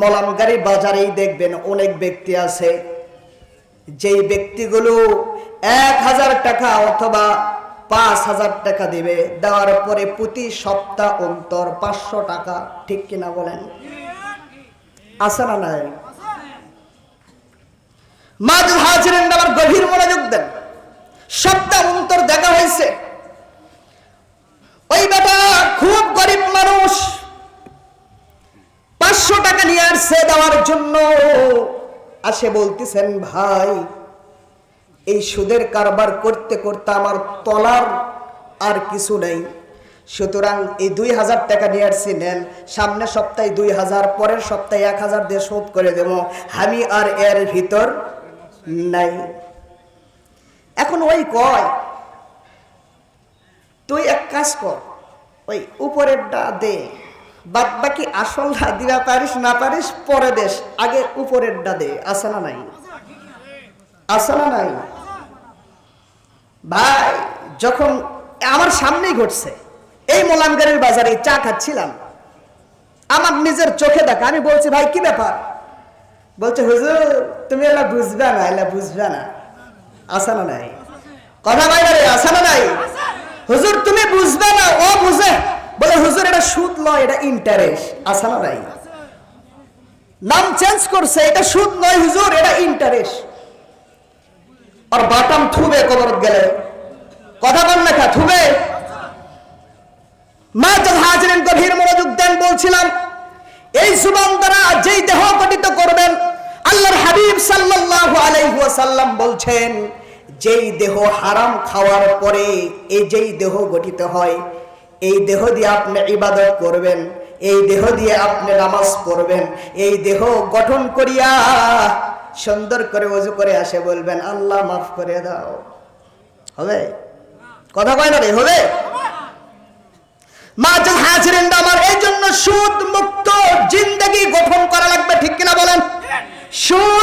মলামগাড়ি বাজারেই দেখবেন অনেক ব্যক্তি আছে। যেই ব্যক্তিগুলো এক হাজার টাকা অথবা পাঁচ হাজার টাকা দিবে, দেওয়ার পরে প্রতি সপ্তাহ অন্তর পাঁচশো টাকা, ঠিক কিনা বলেন? আছে না নাই? মাঝ হাজিরেন আমার গভীর মনোযোগ দেন। সপ্তাহ অন্তর দেখা হয়েছে ওই বেটা খুব গরিব মানুষ পাঁচশো টাকা নিয়ে আসছে দেওয়ার জন্য। আসে বলতেছেন, ভাই, এই সুদের কারবার করতে করতে আমার তলার আর কিছু নেই। সুতরাং এই দুই হাজার টাকা নিয়ে আসছি, নেন। সামনের সপ্তাহে দুই হাজার, পরের সপ্তাহে এক হাজার দিয়ে শোধ করে দেব। আমি আর এর ভিতর নাই। এখন ওই কয়, তুই এক কাজ কর, ওই উপরেরটা দে। বাদ বাকি আসলটা দিবা পারিস, না পারিস, পরে দেশ। আগে উপরেরটা দে আছে না নাই? আছে না নাই? ভাই, যখন আমার সামনেই ঘটছে, এই মোলামগাড়ির বাজারে চা খাচ্ছিলাম, আমার নিজের চোখে দেখা, আমি বলছি, ভাই, কি ব্যাপার? বলছে, হুজুর, তুমি এলা বুঝবে না, এলা বুঝবে না। আসা না নাই? কথা ভাই রে আসা না নাই? হুজুর, তুমি বুঝবে না, ও বুঝে। বলে, হুজুর, এটা সুদ নয়, এটা ইন্টারেস্ট আসা না নাই নাম চেঞ্জ করছে, এটা সুদ নয়, হুজুর, এটা ইন্টারেস্ট আর বাটাম থুবে কবরত গেলে। কথা বল লেখা থুবে? মা হাজরেন গভীর মনোযোগ দেন, বলছিলাম, এই সুবান দ্বারা যেই দেহ গঠিত করবেন, আল্লাহর হাবিব সাল্লাল্লাহু আলাইহি ওয়াসাল্লাম বলছেন, যেই দেহ হারাম খাওয়ার পরে, এই যেই দেহ গঠিত হয় এই দেহ দিয়ে আপনি ইবাদত করবেন, এই দেহ দিয়ে আপনি নামাজ পড়বেন, এই দেহ গঠন করিয়া সুন্দর করে উজু করে আসে বলবেন, আল্লাহ মাফ করে দাও। হবে? কথা কয় না রে, হবে? মাঝে হাজিরেন আমার, এই জন্য সুদ মুক্ত জিন্দগি গঠন করা লাগবে, ঠিক কিনা বলেন? সুদ